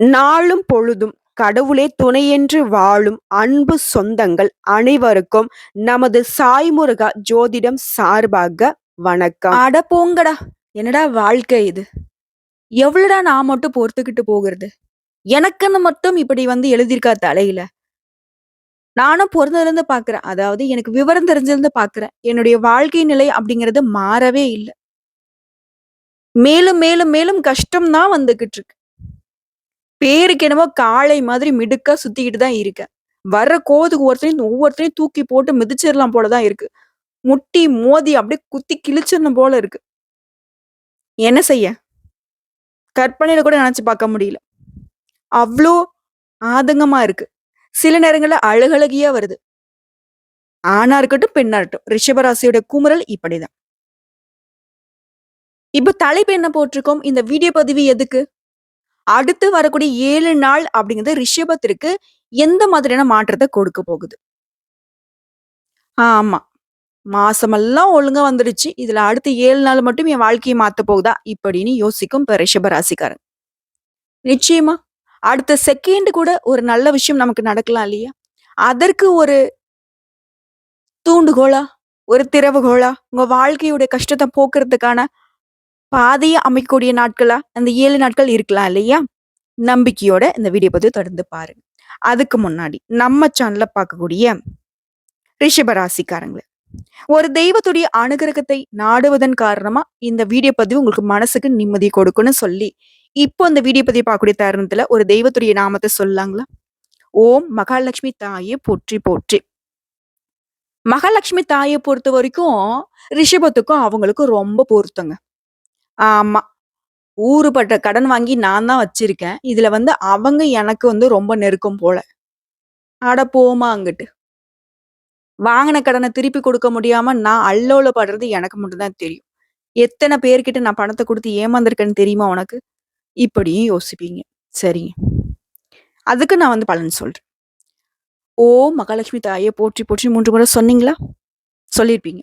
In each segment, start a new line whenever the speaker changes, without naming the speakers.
நாளும் பொழுதும் கடவுளே துணையென்று வாழும் அன்பு சொந்தங்கள் அனைவருக்கும் நமது சாய்முருகா ஜோதிடம் சார்பாக வணக்கம்.
அட போங்கடா. என்னடா வாழ்க்கை இது? எவ்வளோடா நான் மட்டும் பொறுத்துக்கிட்டு போகிறது? எனக்குன்னு மட்டும் இப்படி வந்து எழுதியிருக்கா தலையில. நானும் பொறுந்திருந்து பாக்குறேன். அதாவது எனக்கு விவரம் தெரிஞ்சிருந்து பாக்குறேன். என்னுடைய வாழ்க்கை நிலை அப்படிங்கிறது மாறவே இல்லை. மேலும் மேலும் மேலும் கஷ்டம் தான் வந்துகிட்டு இருக்கு. பேருக்கு என்னமோ காளை மாதிரி மிடுக்கா சுத்திக்கிட்டு தான் இருக்கேன். வர்ற கோதுக்கு ஒருத்தரையும் ஒவ்வொருத்தரையும் தூக்கி போட்டு மிதிச்சிடலாம் போலதான் இருக்கு. முட்டி மோதி அப்படியே குத்தி கிழிச்சிடணும் போல இருக்கு. என்ன செய்ய? கற்பனையில கூட நினைச்சு பார்க்க முடியல. அவ்வளோ ஆதங்கமா இருக்கு. சில நேரங்களில் அழகழகியா வருது. ஆணா இருக்கட்டும் பெண்ணா இருக்கட்டும் ரிஷபராசியோட குமுறல் இப்படிதான். இப்ப தலைப்பு என்ன போட்டிருக்கோம்? இந்த வீடியோ பதிவு எதுக்கு? அடுத்து வரக்கூடிய ஏழு நாள் அப்படிங்கிறது ரிஷபத்திற்கு எந்த மாதிரியான மாற்றத்தை கொடுக்க போகுது? ஆமா. மாசமெல்லாம் ஒழுங்கா வந்துடுச்சு. இதுல அடுத்த ஏழு நாள் மட்டும் என் வாழ்க்கையை மாத்த போகுதா? இப்படின்னு யோசிக்கும் இப்ப ரிஷப ராசிக்காரன். நிச்சயமா. அடுத்த செகண்ட் கூட ஒரு நல்ல விஷயம் நமக்கு நடக்கலாம் இல்லையா? அதற்கு ஒரு தூண்டுகோலா ஒரு திறவுகோலா உங்க வாழ்க்கையுடைய கஷ்டத்தை போக்குறதுக்கான பாதையை அமைக்கக்கூடிய நாட்களா? அந்த ஏழு நாட்கள் இருக்கலாம் இல்லையா? நம்பிக்கையோட இந்த வீடியோ பத்தி தொடர்ந்து பாருங்க. அதுக்கு முன்னாடி நம்ம சேனல்ல பார்க்கக்கூடிய ரிஷபராசிக்காரங்களை ஒரு தெய்வத்துடைய அனுகிரகத்தை நாடுவதன் காரணமா இந்த வீடியோ பதிவு உங்களுக்கு மனசுக்கு நிம்மதி கொடுக்கும்னு சொல்லி இப்போ இந்த வீடியோ பதிவு பார்க்கக்கூடிய தருணத்துல ஒரு தெய்வத்துடைய நாமத்தை சொல்லாங்களா? ஓம் மகாலட்சுமி தாயே போற்றி போற்றி. மகாலட்சுமி தாயை பொறுத்த வரைக்கும் ரிஷபத்துக்கும் அவங்களுக்கும் ரொம்ப பொருத்தங்க. ஆமா. ஊருப்பட்ட கடன் வாங்கி நான் தான் வச்சிருக்கேன். இதுல வந்து அவங்க எனக்கு வந்து ரொம்ப நெருக்கம் போல. அட போமா அங்கிட்டு. வாங்கின கடனை திருப்பி கொடுக்க முடியாம நான் அல்லோல படுறது எனக்கு மட்டும்தான் தெரியும். எத்தனை பேர்கிட்ட நான் பணத்தை கொடுத்து ஏமாந்துருக்கேன்னு தெரியுமா உனக்கு? இப்படியும் யோசிப்பீங்க. சரிங்க. அதுக்கு நான் வந்து பலன் சொல்றேன். ஓ மகாலட்சுமி தாயை போற்றி போற்றி மூன்று முறை சொன்னீங்களா? சொல்லியிருப்பீங்க.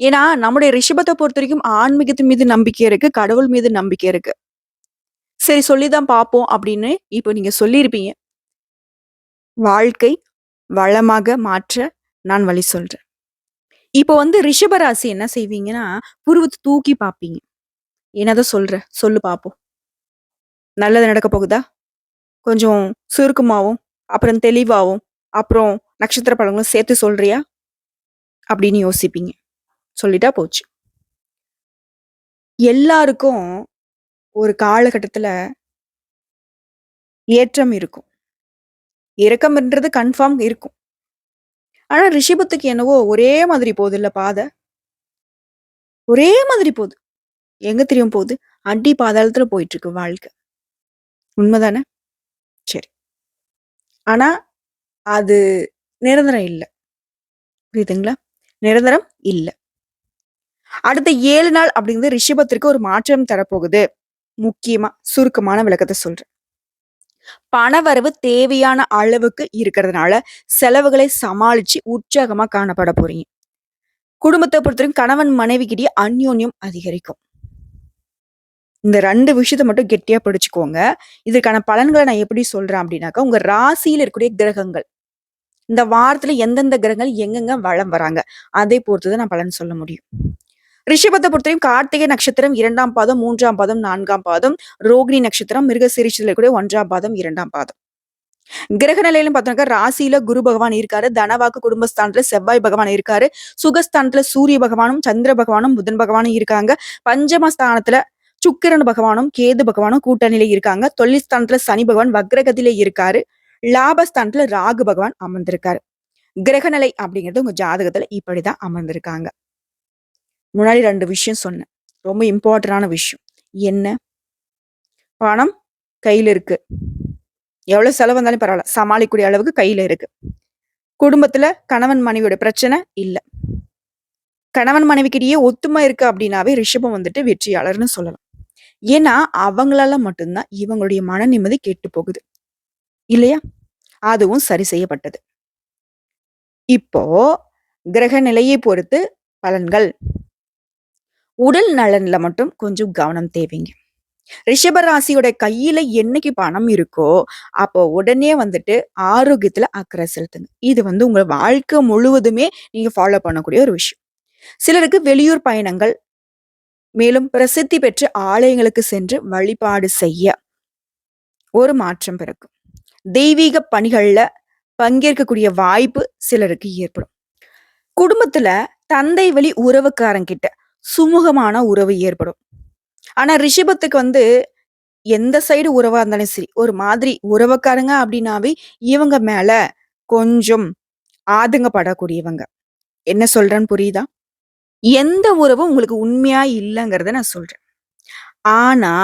ஏன்னா நம்முடைய ரிஷபத்தை பொறுத்த வரைக்கும் ஆன்மீகத்தின் மீது நம்பிக்கை இருக்கு கடவுள் மீது நம்பிக்கை இருக்கு. சரி சொல்லிதான் பார்ப்போம் அப்படின்னு இப்போ நீங்க சொல்லியிருப்பீங்க. வாழ்க்கை வளமாக மாற்ற நான் வழி சொல்றேன். இப்போ வந்து ரிஷபராசி என்ன செய்வீங்கன்னா புருவத்தை தூக்கி பார்ப்பீங்க. என்னதான் சொல்ற? சொல்லு பார்ப்போம். நல்லது நடக்க போகுதா? கொஞ்சம் சுருக்கமாகவும் அப்புறம் தெளிவாகவும் அப்புறம் நட்சத்திர பழங்களும் சேர்த்து சொல்றியா? அப்படின்னு யோசிப்பீங்க. சொல்லிட்டா போச்சு. எல்லாருக்கும் ஒரு காலகட்டத்தில் ஏற்றம் இருக்கும். இறக்கம்ன்றது கன்ஃபார்ம் இருக்கும். ஆனால் ரிஷபத்துக்கு என்னவோ ஒரே மாதிரி போகுது இல்லை பாதை. ஒரே மாதிரி போகுது எங்க தெரியும் போகுது அடி பாதாளத்தில் போயிட்டு இருக்கு வாழ்க்கை. உண்மைதானே? சரி. ஆனா அது நிரந்தரம் இல்லை. புரியுதுங்களா? நிரந்தரம் இல்லை. அடுத்த ஏழு நாள் அப்படிங்கிறது ரிஷபத்திற்கு ஒரு மாற்றம் தரப்போகுது. முக்கியமா சுருக்கமான விளக்கத்தை சொல்றேன். பணவரவு தேவையான அளவுக்கு இருக்கிறதுனால செலவுகளை சமாளிச்சு உற்சாகமா காணப்பட போறீங்க. குடும்பத்தை பொறுத்தவரைக்கும் கணவன் மனைவிக்கிட்டே அந்யோன்யம் அதிகரிக்கும். இந்த ரெண்டு விஷயத்த மட்டும் கெட்டியா படிச்சுக்கோங்க. இதுக்கான பலன்களை நான் எப்படி சொல்றேன் அப்படின்னாக்கா உங்க ராசியில இருக்கக்கூடிய கிரகங்கள் இந்த வாரத்துல எந்தெந்த கிரகங்கள் எங்கெங்க வளம் வராங்க அதை பொறுத்துதான் நான் பலன் சொல்ல முடியும். ரிஷபத்தை பொறுத்தவரையும் கார்த்திகை நட்சத்திரம் இரண்டாம் பாதம் மூன்றாம் பாதம் நான்காம் பாதம் ரோகிணி நட்சத்திரம் மிருகசீரிஷத்துல கூட ஒன்றாம் பாதம் இரண்டாம் பாதம். கிரக நிலையிலும் பார்த்தோம்னாக்கா ராசியில குரு பகவான் இருக்காரு தனவாக்கு குடும்பஸ்தானத்துல செவ்வாய் பகவான் இருக்காரு சுகஸ்தானத்துல சூரிய பகவானும் சந்திர பகவானும் புதன் பகவானும் இருக்காங்க. பஞ்சமஸ்தானத்துல சுக்கிரன் பகவானும் கேது பகவானும் கூட்டணியில இருக்காங்க. தொழில்ஸ்தானத்துல சனி பகவான் வக்ரகத்தில இருக்காரு. லாபஸ்தானத்துல ராகு பகவான் அமர்ந்திருக்காரு. கிரகநிலை அப்படிங்கிறது உங்க ஜாதகத்துல இப்படிதான் அமர்ந்திருக்காங்க. முன்னாடி ரெண்டு விஷயம் சொன்னேன். ரொம்ப இம்பார்ட்டண்டான விஷயம். என்ன? பணம் கையில இருக்கு. எவ்வளவு செலவு வந்தாலும் பரவாயில்ல. சமாளிக்கக்கூடிய அளவுக்கு கையில இருக்கு. குடும்பத்துல கணவன் மனைவியோட பிரச்சனை இல்லை. கணவன் மனைவிக்கிட்டேயே ஒத்துமை இருக்கு அப்படின்னாவே ரிஷபம் வந்துட்டு வெற்றியாளர்னு சொல்லலாம். ஏன்னா அவங்களால மட்டும்தான் இவங்களுடைய மன நிம்மதி கெட்டு போகுது. இல்லையா? அதுவும் சரி செய்யப்பட்டது. இப்போ கிரக நிலையை பொறுத்து பலன்கள். உடல் நலன்ல மட்டும் கொஞ்சம் கவனம் தேவைங்க ரிஷபராசியோட கையில என்னைக்கு பணம் இருக்கோ, அப்போ உடனே வந்துட்டு ஆரோக்கியத்துல அக்கறை செலுத்துங்க. இது வந்து உங்க வாழ்க்கை முழுவதுமே நீங்க ஃபாலோ பண்ணக்கூடிய ஒரு விஷயம். சிலருக்கு வெளியூர் பயணங்கள், மேலும் பிரசித்தி பெற்ற ஆலயங்களுக்கு சென்று வழிபாடு செய்ய ஒரு மாற்றம் பிறக்கும். தெய்வீக பணிகள்ல பங்கேற்கக்கூடிய வாய்ப்பு சிலருக்கு ஏற்படும். குடும்பத்துல தந்தை வழி உறவுக்காரங்கிட்ட சுமூகமான உறவு ஏற்படும். ஆனா ரிஷபத்துக்கு வந்து எந்த சைடு உறவா இருந்தாலும் சரி, ஒரு மாதிரி உறவுக்காரங்க அப்படின்னாவே இவங்க மேல கொஞ்சம் ஆதங்கப்படக்கூடியவங்க. என்ன சொல்றேன்னு புரியுதா? எந்த உறவும் உங்களுக்கு உண்மையா இல்லைங்கிறத நான் சொல்றேன். ஆனா,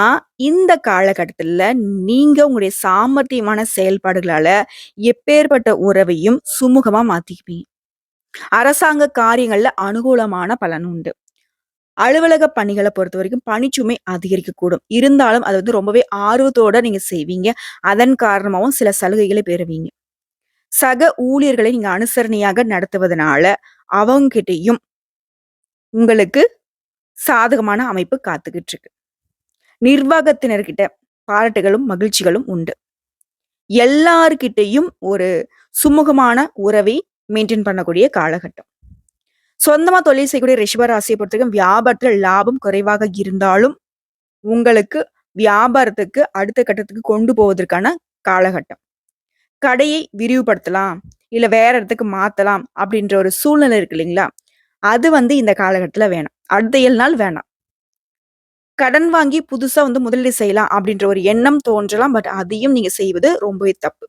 இந்த காலகட்டத்துல நீங்க உங்களுடைய சாமர்த்தியமான செயல்பாடுகளால எப்பேர்ப்பட்ட உறவையும் சுமூகமா மாத்திக்குவீங்க. அரசாங்க காரியங்கள்ல அனுகூலமான பலன் உண்டு. அலுவலக பொறுத்த வரைக்கும் பணிச்சுமை அதிகரிக்கக்கூடும். இருந்தாலும் அது வந்து ரொம்பவே ஆர்வத்தோட நீங்க செய்வீங்க. அதன் காரணமாகவும் சில சலுகைகளை பெறுவீங்க. சக ஊழியர்களை நீங்க அனுசரணையாக நடத்துவதனால, அவங்ககிட்டயும் உங்களுக்கு சாதகமான அமைப்பு காத்துக்கிட்டு இருக்கு. நிர்வாகத்தினர்கிட்ட பாராட்டுகளும், மகிழ்ச்சிகளும் உண்டு. எல்லார்கிட்டையும் ஒரு சுமூகமான உறவை மெயின்டைன் பண்ணக்கூடிய காலகட்டம். சொந்தமா தொழில் செய்யக்கூடிய ரிஷப ராசிய பொறுத்தவரைக்கும் வியாபாரத்துல லாபம் குறைவாக இருந்தாலும், உங்களுக்கு வியாபாரத்துக்கு அடுத்த கட்டத்துக்கு கொண்டு போவதற்கான காலகட்டம். கடையை விரிவுபடுத்தலாம், இல்ல வேற இடத்துக்கு மாத்தலாம் அப்படின்ற ஒரு சூழ்நிலை இருக்கு இல்லைங்களா? அது வந்து இந்த காலகட்டத்துல வேணாம். அடுத்த ஏழு நாள் வேணாம். கடன் வாங்கி புதுசா வந்து முதலீடு செய்யலாம் அப்படின்ற ஒரு எண்ணம் தோன்றலாம். பட் அதையும் நீங்க செய்வது ரொம்பவே தப்பு.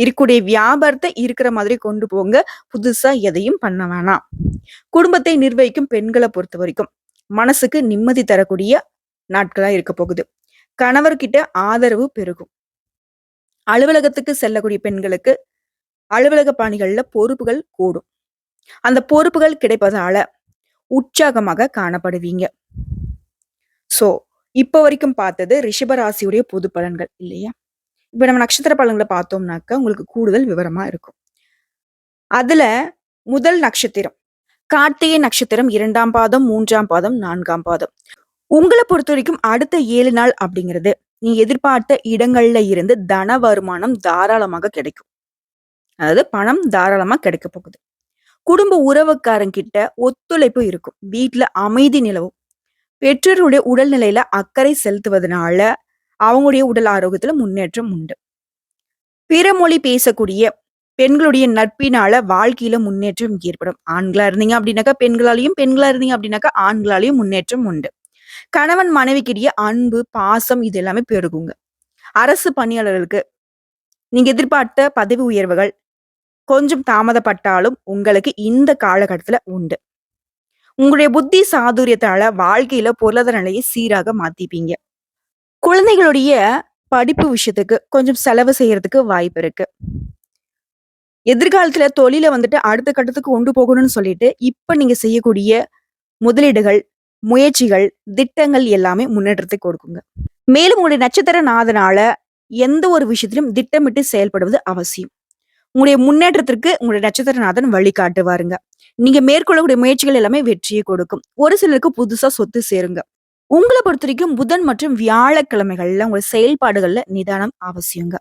இருக்கக்கூடிய வியாபாரத்தை இருக்கிற மாதிரி கொண்டு போங்க. புதுசா எதையும் பண்ண வேணாம். குடும்பத்தை நிர்வகிக்கும் பெண்களை பொறுத்த வரைக்கும் மனசுக்கு நிம்மதி தரக்கூடிய நாட்களா இருக்க போகுது. கணவர்கிட்ட ஆதரவு பெருகும். அலுவலகத்துக்கு செல்லக்கூடிய பெண்களுக்கு, அலுவலக பணிகள்ல பொறுப்புகள் கூடும். அந்த பொறுப்புகள் கிடைப்பதால உற்சாகமாக காணப்படுவீங்க. ஸோ, இப்போ வரைக்கும் பார்த்தது ரிஷபராசியுடைய பொது பலன்கள் இல்லையா? இப்ப நம்ம நட்சத்திர பலன்களை பார்த்தோம்னாக்க, உங்களுக்கு கூடுதல் விவரமா இருக்கும். அதுல முதல் நட்சத்திரம். கார்த்திகை நட்சத்திரம் இரண்டாம் பாதம், மூன்றாம் பாதம், நான்காம் பாதம். உங்களை பொறுத்த வரைக்கும் அடுத்த ஏழு நாள் அப்படிங்கிறது, நீ எதிர்பார்த்த இடங்கள்ல இருந்து தன வருமானம் தாராளமாக கிடைக்கும். அதாவது பணம் தாராளமா கிடைக்க போகுது. குடும்ப உறவுக்காரங்கிட்ட ஒத்துழைப்பு இருக்கும். வீட்டுல அமைதி நிலவும். பெற்றோருடைய உடல்நிலையில அக்கறை செலுத்துவதனால, அவங்களுடைய உடல் ஆரோக்கியத்துல முன்னேற்றம் உண்டு. பிற மொழி பேசக்கூடிய பெண்களுடைய நட்பினால வாழ்க்கையில முன்னேற்றம் ஏற்படும். ஆண்களா இருந்தீங்க அப்படின்னாக்கா பெண்களாலையும் பெண்களா இருந்தீங்க அப்படின்னாக்கா ஆண்களாலையும் முன்னேற்றம் உண்டு. கணவன் மனைவிக்கிடையே அன்பு, பாசம் இது எல்லாமே பெருகுங்க. அரசு பணியாளர்களுக்கு நீங்க எதிர்பார்த்த பதவி உயர்வுகள் கொஞ்சம் தாமதப்பட்டாலும் உங்களுக்கு இந்த காலகட்டத்துல உண்டு. உங்களுடைய புத்தி சாதுரியத்தால வாழ்க்கையில பொருளாதார நிலையை சீராக மாத்திப்பீங்க. குழந்தைகளுடைய படிப்பு விஷயத்துக்கு கொஞ்சம் செலவு செய்யறதுக்கு வாய்ப்பு இருக்கு. எதிர்காலத்துல தொழில வந்துட்டு அடுத்த கட்டத்துக்கு கொண்டு போகணும்னு சொல்லிட்டு, இப்ப நீங்க செய்யக்கூடிய முதலீடுகள், முயற்சிகள், திட்டங்கள் எல்லாமே முன்னேற்றத்தை கொடுக்குங்க. மேலும் உங்களுடைய நட்சத்திர நாதனால எந்த ஒரு விஷயத்திலும் திட்டமிட்டு செயல்படுவது அவசியம். உங்களுடைய முன்னேற்றத்திற்கு உங்களுடைய நட்சத்திரநாதன் வழிகாட்டுவாருங்க. நீங்க மேற்கொள்ளக்கூடிய முயற்சிகள் எல்லாமே வெற்றியை கொடுக்கும். ஒரு சிலருக்கு புதுசா சொத்து சேருங்க. உங்களை பொறுத்த வரைக்கும் புதன் மற்றும் வியாழக்கிழமைகள்ல உங்க செயல்பாடுகள்ல நிதானம் அவசியங்க.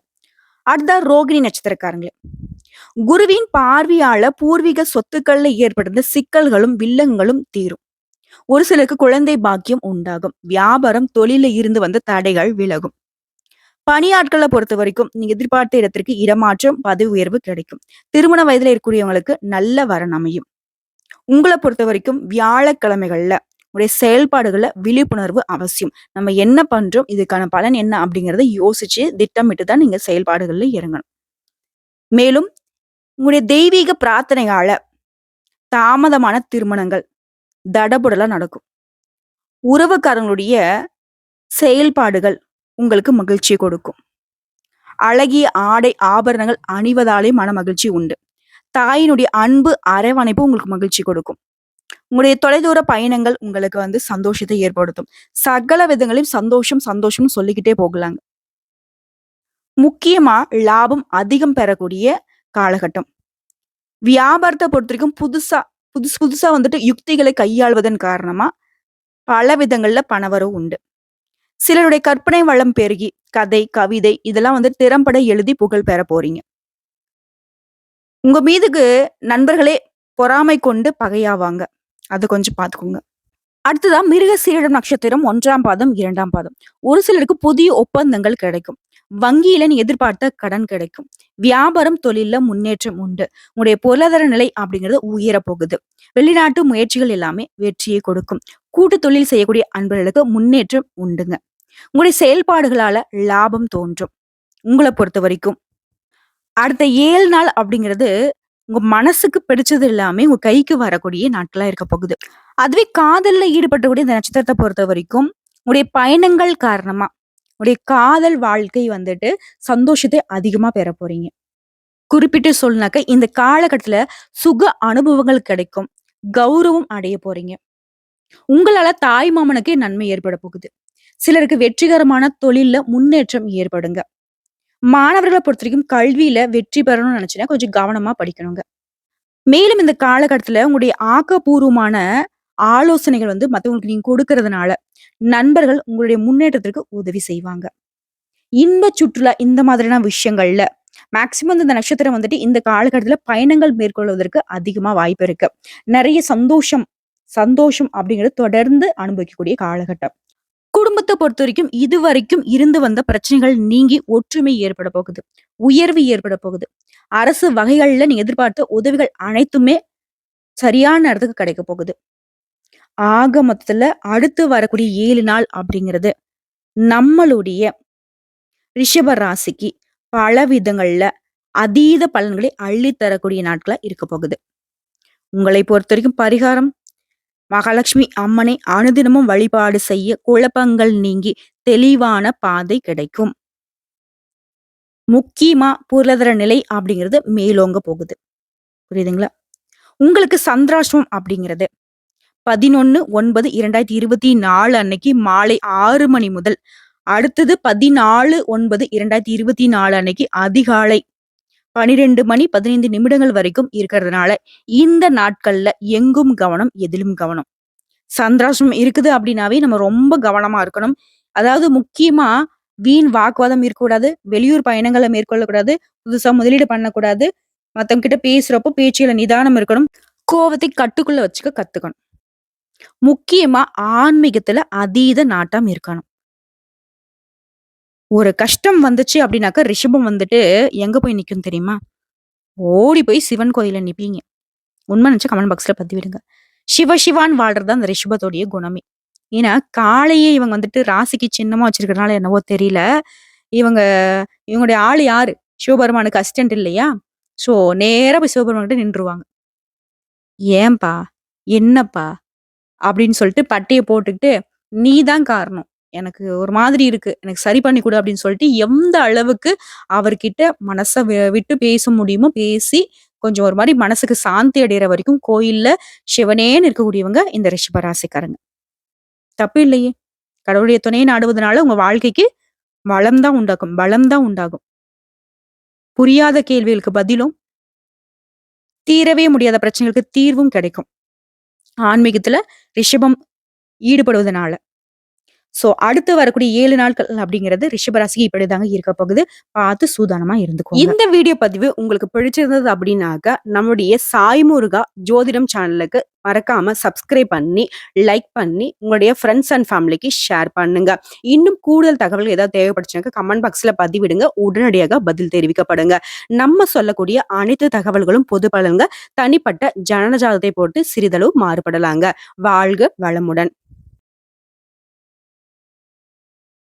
அடுத்ததா ரோகிணி நட்சத்திரக்காரங்களே. குருவின் பார்வையால பூர்வீக சொத்துக்கள்ல ஏற்படுத்த சிக்கல்களும், வில்லங்களும் தீரும். ஒரு சிலருக்கு குழந்தை பாக்கியம் உண்டாகும். வியாபாரம், தொழில இருந்து வந்த தடைகள் விலகும். பணியாட்களை பொறுத்த வரைக்கும் நீங்க எதிர்பார்த்த இடத்திற்கு இடமாற்றம், பதவி உயர்வு கிடைக்கும். திருமண வயதில இருக்கக்கூடியவங்களுக்கு நல்ல வரன் அமையும். பொறுத்த வரைக்கும் வியாழக்கிழமைகள்ல உங்களுடைய செயல்பாடுகளில் விழிப்புணர்வு அவசியம். நம்ம என்ன பண்றோம்? இதுக்கான பலன் என்ன? அப்படிங்கிறத யோசிச்சு திட்டமிட்டு தான் நீங்க செயல்பாடுகள்ல இறங்கணும். மேலும் உங்களுடைய தெய்வீக பிரார்த்தனையால தாமதமான திருமணங்கள் தடபுடலா நடக்கும். உறவுக்காரங்களுடைய செயல்பாடுகள் உங்களுக்கு மகிழ்ச்சி கொடுக்கும். அழகிய ஆடை, ஆபரணங்கள் அணிவதாலே மன மகிழ்ச்சி உண்டு. தாயினுடைய அன்பு, அரவணைப்பு உங்களுக்கு மகிழ்ச்சி கொடுக்கும். உங்களுடைய தொலைதூர பயணங்கள் உங்களுக்கு வந்து சந்தோஷத்தை ஏற்படுத்தும். சகல விதங்களையும் சந்தோஷம், சந்தோஷம்னு சொல்லிக்கிட்டே போகலாங்க. முக்கியமா லாபம் அதிகம் பெறக்கூடிய காலகட்டம். வியாபாரத்த பொறுத்தவரைக்கும் புதுசா புதுசு புதுசா வந்துட்டு யுக்திகளை கையாள்வதன் காரணமா, பல விதங்கள்ல பணவரவு உண்டு. சிலருடைய கற்பனை வளம் பெருகி கதை கவிதை இதெல்லாம் வந்து திறம்பட எழுதி புகழ் பெற போறீங்க உங்க மீதுக்கு நண்பர்களே பொறாமை கொண்டு பகையாவாங்க அது கொஞ்சம் பார்த்துக்கோங்க அடுத்ததான் மிருக சீரிடம் நட்சத்திரம் ஒன்றாம் பாதம் இரண்டாம் பாதம். ஒரு சிலருக்கு புதிய ஒப்பந்தங்கள் கிடைக்கும். வங்கியில நீ எதிர்பார்த்த கடன் கிடைக்கும். வியாபாரம் தொழில முன்னேற்றம் உண்டு. உங்களுடைய பொருளாதார நிலை அப்படிங்கிறது உயர போகுது. வெளிநாட்டு முயற்சிகள் எல்லாமே வெற்றியை கொடுக்கும். கூட்டு தொழில் செய்யக்கூடிய அன்பர்களுக்கு முன்னேற்றம் உண்டுங்க. உங்களுடைய செயல்பாடுகளால லாபம் தோன்றும். உங்களை பொறுத்த வரைக்கும் அடுத்த ஏழு நாள் அப்படிங்கிறது உங்க மனசுக்கு பிடிச்சது எல்லாமே உங்க கைக்கு வரக்கூடிய நாட்களா இருக்க போகுது. அதுவே காதல்ல ஈடுபட்டக்கூடிய இந்த நட்சத்திரத்தை பொறுத்த வரைக்கும் உடைய பயணங்கள் காரணமா உடைய காதல் வாழ்க்கை வந்துட்டு சந்தோஷத்தை அதிகமா பெற போறீங்க. குறிப்பிட்டு சொல்லினாக்க இந்த காலகட்டத்துல சுக அனுபவங்கள் கிடைக்கும். கௌரவம் அடைய போறீங்க. உங்களால தாய் மாமனுக்கே நன்மை ஏற்பட போகுது. சிலருக்கு வெற்றிகரமான தொழில்ல முன்னேற்றம் ஏற்படுங்க. மாணவர்களை பொறுத்த வரைக்கும் கல்வியில வெற்றி பெறணும்னு நினைச்சுன்னா கொஞ்சம் கவனமா படிக்கணுங்க. மேலும் இந்த காலகட்டத்துல உங்களுடைய ஆக்கப்பூர்வமான ஆலோசனைகள் வந்து மற்றவங்களுக்கு நீங்க கொடுக்கறதுனால நண்பர்கள் உங்களுடைய முன்னேற்றத்திற்கு உதவி செய்வாங்க. இன்ப சுற்றுலா இந்த மாதிரியான விஷயங்கள்ல மேக்சிமம் இந்த நட்சத்திரம் வந்துட்டு இந்த காலகட்டத்துல பயணங்கள் மேற்கொள்வதற்கு அதிகமா வாய்ப்பு இருக்கு. நிறைய சந்தோஷம் சந்தோஷம் அப்படிங்கிறது தொடர்ந்து அனுபவிக்கக்கூடிய காலகட்டம். குடும்பத்தை பொறுத்த வரைக்கும் இது வரைக்கும் இருந்து வந்த பிரச்சனைகள் நீங்கி ஒற்றுமை ஏற்பட போகுது. உயர்வு ஏற்பட போகுது. அரசு வகைகள்ல நீங்க எதிர்பார்த்த உதவிகள் அனைத்துமே சரியான இடத்துக்கு கிடைக்க போகுது. ஆக மொத்தத்துல அடுத்து வரக்கூடிய ஏழு நாள் அப்படிங்கிறது நம்மளுடைய ரிஷப ராசிக்கு பல விதங்கள்ல அதீத பலன்களை அள்ளி தரக்கூடிய நாட்களா இருக்க போகுது. உங்களை பொறுத்த வரைக்கும் பரிகாரம் மகாலட்சுமி அம்மனை அனுதினமும் வழிபாடு செய்ய குழப்பங்கள் நீங்கி தெளிவான பாதை கிடைக்கும். முக்கியமா பொருளாதார நிலை அப்படிங்கிறது மேலோங்க போகுது. புரியுதுங்களா? உங்களுக்கு சந்திராஷ்டிரம் அப்படிங்கிறது பதினொன்னு ஒன்பது இரண்டாயிரத்தி இருபத்தி நாலு அன்னைக்கு மாலை ஆறு மணி முதல் அடுத்தது பதினாலு ஒன்பது இரண்டாயிரத்தி இருபத்தி நாலு அன்னைக்கு அதிகாலை பனிரெண்டு மணி பதினைந்து நிமிடங்கள் வரைக்கும் இருக்கிறதுனால இந்த நாட்கள்ல எங்கும் கவனம் எதிலும் கவனம். சந்திராசிரமம் இருக்குது அப்படின்னாவே நம்ம ரொம்ப கவனமா இருக்கணும். அதாவது முக்கியமா வீண் வாக்குவாதம் இருக்கக்கூடாது வெளியூர் பயணங்களை மேற்கொள்ளக்கூடாது புதுசா முதலீடு பண்ணக்கூடாது மத்தவங்க கிட்ட பேசுறப்போ பேச்சுகளை நிதானம் இருக்கணும் கோவத்தை கட்டுக்குள்ள வச்சுக்க கத்துக்கணும். முக்கியமா ஆன்மீகத்துல அதீத நாட்டம் இருக்கணும். ஒரு கஷ்டம் வந்துச்சு அப்படின்னாக்கா ரிஷபம் வந்துட்டு எங்க போய் நிற்கும் தெரியுமா? ஓடி போய் சிவன் கோயில நிப்பீங்க. உண்மை நினச்சி கமெண்ட் பாக்ஸ்ல பத்தி விடுங்க சிவ சிவான் வாழ்றது அந்த ரிஷபத்தோடைய குணமே. ஏன்னா காளையே இவங்க வந்துட்டு ராசிக்கு சின்னமா வச்சிருக்கறனால என்னவோ தெரியல. இவங்க இவங்களுடைய ஆள் யாரு? சிவபெருமானுக்கு அசிஸ்டன்ட் இல்லையா? ஸோ நேராக போய் சிவபெருமான் கிட்ட நின்றுவாங்க ஏன்பா? என்னப்பா? அப்படின்னு சொல்லிட்டு பட்டியை போட்டுக்கிட்டு நீ தான் காரணம். எனக்கு ஒரு மாதிரி இருக்கு. எனக்கு சரி பண்ணி கொடு அப்படின்னு சொல்லிட்டு எந்த அளவுக்கு அவர்கிட்ட மனசை விட்டு பேச முடியுமோ பேசி கொஞ்சம் ஒரு மாதிரி மனசுக்கு சாந்தி அடைகிற வரைக்கும் கோயில்ல சிவனேன்னு இருக்கக்கூடியவங்க இந்த ரிஷபராசிக்காரங்க தப்பு இல்லையே. கடவுளுடைய துணையை நாடுவதனால உங்க வாழ்க்கைக்கு வளம் தான் உண்டாகும் பலம் தான் உண்டாகும். புரியாத கேள்விகளுக்கு பதிலும் தீரவே முடியாத பிரச்சனைகளுக்கு தீர்வும் கிடைக்கும். ஆன்மீகத்துல ரிஷபம் ஈடுபடுவதனால. ஸோ அடுத்து வரக்கூடிய ஏழு நாட்கள் அப்படிங்கிறது ரிஷபராசிக்கு இப்படிதாங்க இருக்க போகுது. பார்த்து சூதானமா இருந்துக்கும்
இந்த வீடியோ பதிவு உங்களுக்கு பிடிச்சிருந்தது அப்படின்னாக்க நம்முடைய சாய்முருகா ஜோதிடம் சேனலுக்கு மறக்காம சப்ஸ்கிரைப் பண்ணி லைக் பண்ணி உங்களுடைய ஃப்ரெண்ட்ஸ் அண்ட் ஃபேமிலிக்கு ஷேர் பண்ணுங்க. இன்னும் கூடுதல் தகவல் ஏதாவது தேவைப்படுச்சுனாக்க கமெண்ட் பாக்ஸ்ல பதிவிடுங்க. உடனடியாக பதில் தெரிவிக்கப்படுங்க. நம்ம சொல்லக்கூடிய அனைத்து தகவல்களும் பொது பலன்க தனிப்பட்ட ஜனனஜாதத்தை போட்டு சிறிதளவு மாறுபடலாங்க. வாழ்க வளமுடன்.